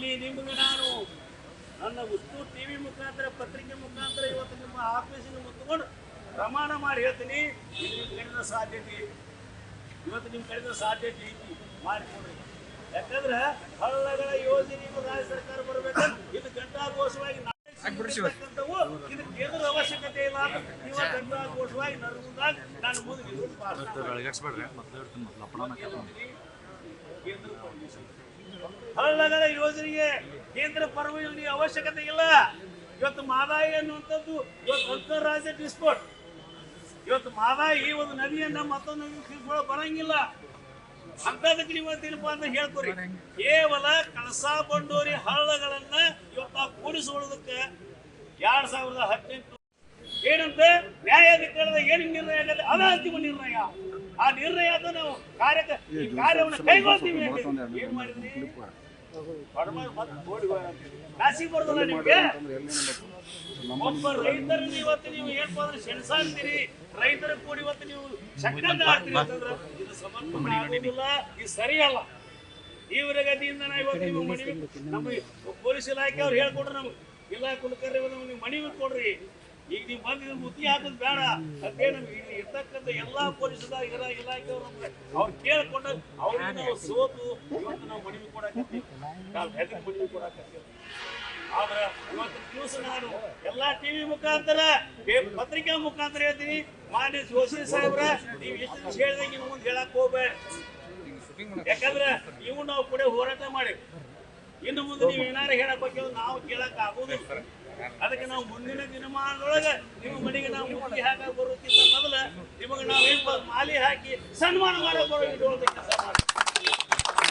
ಇಲ್ಲಿ ನಿಮಗೆ ನಾನು ನನ್ನ ವಸ್ತು ಟಿವಿ ಮುಖಾಂತರ ಪತ್ರಿಕೆ ಮುಖಾಂತರ ಇವತ್ತು ನಿಮ್ಮ ಆಫೀಸಿನ ಮುತ್ಕೊಂಡು ಪ್ರಮಾಣ ಮಾಡಿ ಹೇಳ್ತೀನಿ. ಇದು ನಿಮ್ಮ ಕಡೆದ ಸಾಧ್ಯತೆ. ಇವತ್ತು ನಿಮ್ಮ ಕಡೆದ ಸಾಧ್ಯತೆ ಐತಿ. ಮಾಡಿಕೊಡ್ರಿ ಯಾಕಂದ್ರೆ ಹಳ್ಳಗಳ ಯೋಜನೆ ರಾಜ್ಯ ಸರ್ಕಾರ ಬರಬೇಕು. ಇದು ಘಂಟಾಘೋಷವಾಗಿ ಘೋಷವಾಗಿ ಸಿಗ್ತಕ್ಕಂಥವು, ಇದು ಕೇಂದ್ರದ ಅವಶ್ಯಕತೆ ಇಲ್ಲ. ಇವಾಗ ಘಂಟಾಘೋಷವಾಗಿ ನರಗುಂದಾಗ ನಾನು ಮುಂದೆ ಕೇಂದ್ರ. ಹಳ್ಳಗಳ ಯೋಜನೆಗೆ ಕೇಂದ್ರ ಪರವಾನಗಿ ಅವಶ್ಯಕತೆ ಇಲ್ಲ. ಇವತ್ತು ಮಾದಾಯಿ ಅನ್ನುವಂಥದ್ದು ಇವತ್ತು ಅಂತಾರಾಜ್ಯ ಡಿಸ್ಪೋರ್ಟ್ ಇವತ್ತು ಮಾದಾಯಿ ಒಂದು ನದಿಯನ್ನ ಮತ್ತೊಂದು ಬರಂಗಿಲ್ಲ. ಅಂತದಕ್ಕೆ ನೀವು ಏನಪ್ಪ ಅಂತ ಹೇಳ್ಕೊರಿ. ಕೇವಲ ಕಳಸಾ ಬಂಡೂರಿ ಹಳ್ಳಗಳನ್ನ ಇವತ್ತು ನಾವು ಕೂಡಿಸಿಕೊಳ್ಳೋದಕ್ಕೆ ಎರಡ್ ಸಾವಿರದ ಹದಿನೆಂಟು ಏನಂತ? ನ್ಯಾಯಾಧಿಕರಣದ ಏನು ನಿರ್ಣಯ ಆಗತ್ತೆ? ಅದ ಅಂತಿಮ ನಿರ್ಣಯ. ಆ ನಿರ್ಣಯ ನಾವು ಕಾರ್ಯ ಈ ಕಾರ್ಯವನ್ನು ಕೈಗೊಳ್ತೀವಿ ಏನ್ ಮಾಡಿದ್ರಿ? ನಾಸಿಕ್ ಬರೋದಲ್ಲ ನಿಮ್ಗೆ? ಒಬ್ಬ ರೈತರನ್ನ ಇವತ್ತು ನೀವು ಏನಪ್ಪ ಅಂದ್ರೆ ಸೆಣಸಾಡ್ತೀರಿ ರೈತರ ಕೂಡಿ ಇವತ್ತು ನೀವು ಶಕ್ತಂಗ ಆಗ್ತೀರಿ ಅಂತಂದ್ರೆ ಇದು ಸಮರ್ಪಣೆ ಆಗೋದಿಲ್ಲ. ಇದು ಸರಿಯಲ್ಲ. ತೀವ್ರ ಗತಿಯಿಂದ ನಾ ಇವತ್ತು ನೀವು ಮನವಿ ನಮ್ಮ ಪೊಲೀಸ್ ಇಲಾಖೆ ಅವ್ರು ಹೇಳ್ಕೊಡ್ರಿ ನಮ್ಗೆ ಇಲ್ಲ ಕುಲಕರ್ರಿ ನಮ್ಗೆ ಮನವಿ ಕೊಡ್ರಿ. ಈಗ ನೀವು ಬಂದ ಮುದ್ದಿ ಹಾಕೋದು ಬೇಡ. ಅದೇ ನಮ್ಗೆ ಇಲ್ಲಿ ಇರ್ತಕ್ಕಂಥ ಎಲ್ಲಾ ಪೊಲೀಸ್ ಇರ ಇಲಾಖೆಯವ್ರು ಅವ್ರು ಕೇಳ್ಕೊಂಡು ಅವ್ರಿಗೆ ನಾವು ಸೋತು. ಇವತ್ತು ನಾವು ಮನವಿ ಕೊಡಕತ್ತೀವಿ. ನಾವು ಹೆದರಿ ಕೊಡಕತ್ತೀವಿ. ಆದ್ರೆ ಇವತ್ತು ದಿವಸ ನಾನು ಎಲ್ಲಾ ಟಿವಿ ಮುಖಾಂತರ ಪತ್ರಿಕಾ ಮುಖಾಂತರ ಹೇಳ್ತೀನಿ. ಮಾನ್ಯ ಜೋಶಿ ಸಾಹೇಬ್ರ, ನೀವು ಎಷ್ಟು ದಿವಸ ಹೇಳ್ದಂಗೆ ಮುಂದೆ ಹೇಳಕ್ ಹೋಗ್ಬೇಡ. ಯಾಕಂದ್ರೆ ಇವು ನಾವು ಕೂಡ ಹೋರಾಟ ಮಾಡಿ ಇನ್ನು ಮುಂದೆ ನೀವು ಏನಾರು ಹೇಳಕ್ ಬಗ್ಗೆ ನಾವು ಕೇಳಕ್ ಆಗುದು ಅದಕ್ಕೆ ನಾವು ಮುಂದಿನ ದಿನಮಾನದೊಳಗೆ ನಿಮ್ಮ ಮನೆಗೆ ನಾವು ಮೂಲಿ ಹಾಕಕ್ ಬರುತ್ತಿದ್ದ ಮೊದಲ ನಿಮಗೆ ನಾವು ಮಾಲಿ ಹಾಕಿ ಸನ್ಮಾನ ಮಾಡಕ್ ಬರೋ ಇಡುವಂತ ಕೆಲಸ